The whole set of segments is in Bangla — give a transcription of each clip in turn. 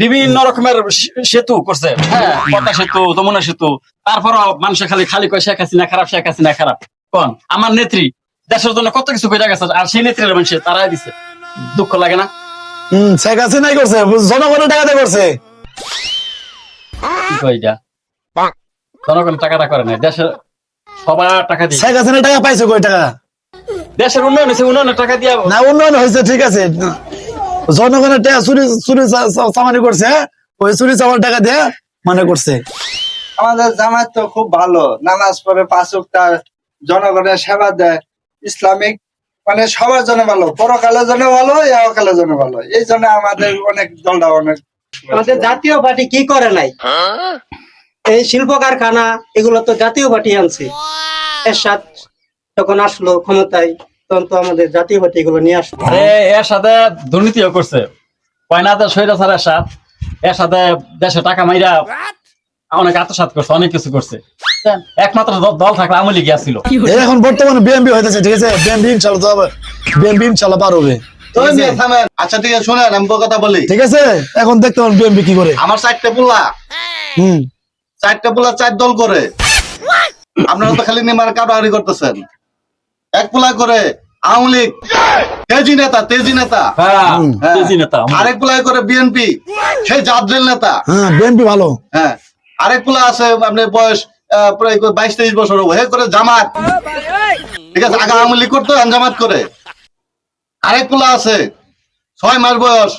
বিভিন্ন রকমের সেতু করছে। হ্যাঁ পদ্মা সেতু যমুনা সেতু। তারপর মানুষের খালি খালি কয় শেখ হাসিনা খারাপ শেখ হাসিনা খারাপ। কোন? আমার নেত্রী। দেশের জন্য কত কিছু কইরা গেছে আর সেই নেত্রীর মানুষ তারাই দিছে। দুঃখ লাগে না? হম শেখ হাসিনাই করছে? জনগণের টাকাতে করছে। কি কই জনগণ টাকাটা করে না দেশের সবার টাকা দিয়ে। শেখ হাসিনা টাকা পাইছে কয় টাকা? দেশের উন্নয়ন হয়েছে উন্নয়নের টাকা দিয়ে। না উন্নয়ন হয়েছে ঠিক আছে। জনগণের টাকা চুরি চুরি চামানি করছে ওই চুরি চামার টাকা দিয়ে মানে করছে। আমাদের জামাত তো খুব ভালো। নামাজ পড়ে পাঁচ ওয়াক্ত জনগণের সেবা দেয়। ইসলামিক মানে সবার জন্য ভালো। পরকালের জন্য ভালো ইহকালের জন্য ভালো। এই জন্য আমাদের অনেক দলটা অনেক আমাদের জাতীয় পার্টি কি করে নাই? এই শিল্প কারখানা এগুলো তো জাতীয় পার্টি আনছে। এরশাদ যখন আসলো ক্ষমতায় তখন তো আমাদের জাতীয় পার্টি এগুলো নিয়ে এর সাথে দুর্নীতিও করছে। সৈরা সারের সাথ। এর সাথে দেশে টাকা মাইরা অনেক আত্মসাত করছে অনেক কিছু করছে। একমাত্র দল থাকলে আমলি গিয়াছিল এই এখন বর্তমানে হইতেছে ঠিক আছে? হবে। পার হবে। আচ্ছা ঠিক আছে শুনেন আমি কথা বলি। ঠিক আছে? এখন দেখতে পারেন বিএমপি কি করে। আমার চারটে পোলা। হম। চারটে পোলা চার দল করে। আপনারা তো খালি নিমার কাটাহারি করতেছেন। এক পোলা করে আওয়ামী লীগ। তেজি নেতা তেজি নেতা। হ্যাঁ হ্যাঁ। তেজি নেতা আরেক পোলায় করে বিএনপি সেই জাদ্রেল নেতা। হ্যাঁ বিএমপি ভালো। হ্যাঁ। আরেক পোলা আছে আপনার বয়স আহ, প্রায় বাইশ তেইশ বছর হবে হে করে জামাত। ঠিক আছে আগে আওয়ামী লীগ করতো জামাত করে। আরেক পোলা আছে ছয় মাস বয়স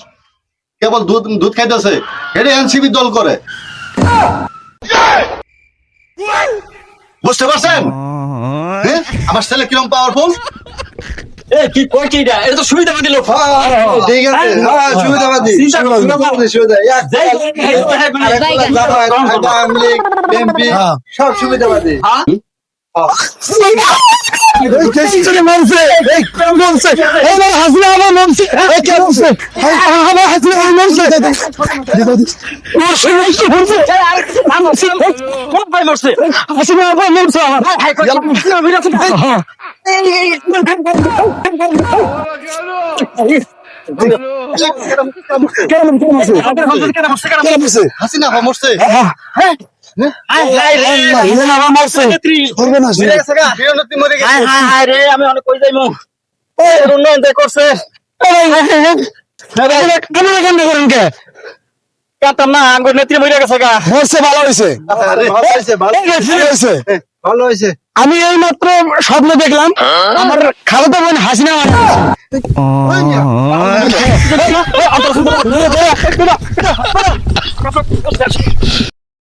কেবল দুধ দুধ খাইতেছে। এটা এনসিবি দল করে। বুঝতে পারছেন? হ্যাঁ? আমার ছেলে কিরম পাওয়ারফুল এ কি কই কি এটা এটা তো ঠিক আছে হ্যাঁ, সুবিধাবাদী সুবিধাবাদী, হ্যাঁ, মানে- হ্যাঁ। সব সুবিধাবাদী হ্যাঁ? কেন কেন কোন হাসিনা হ্যাঁ মরছে হায় না হায় হায় হায় আমি অনেক কই যাইমু এই উন্নয়ন করছে কেন কেন করেন কে কাতাম না আঙ্গুর নেত্রী মরে গেছে গা ভালো হয়েছে ভালো হয়েছে ভালো আমি এই মাত্র স্বপ্ন দেখলাম আমার খালাতো বোন হাসিনা মারা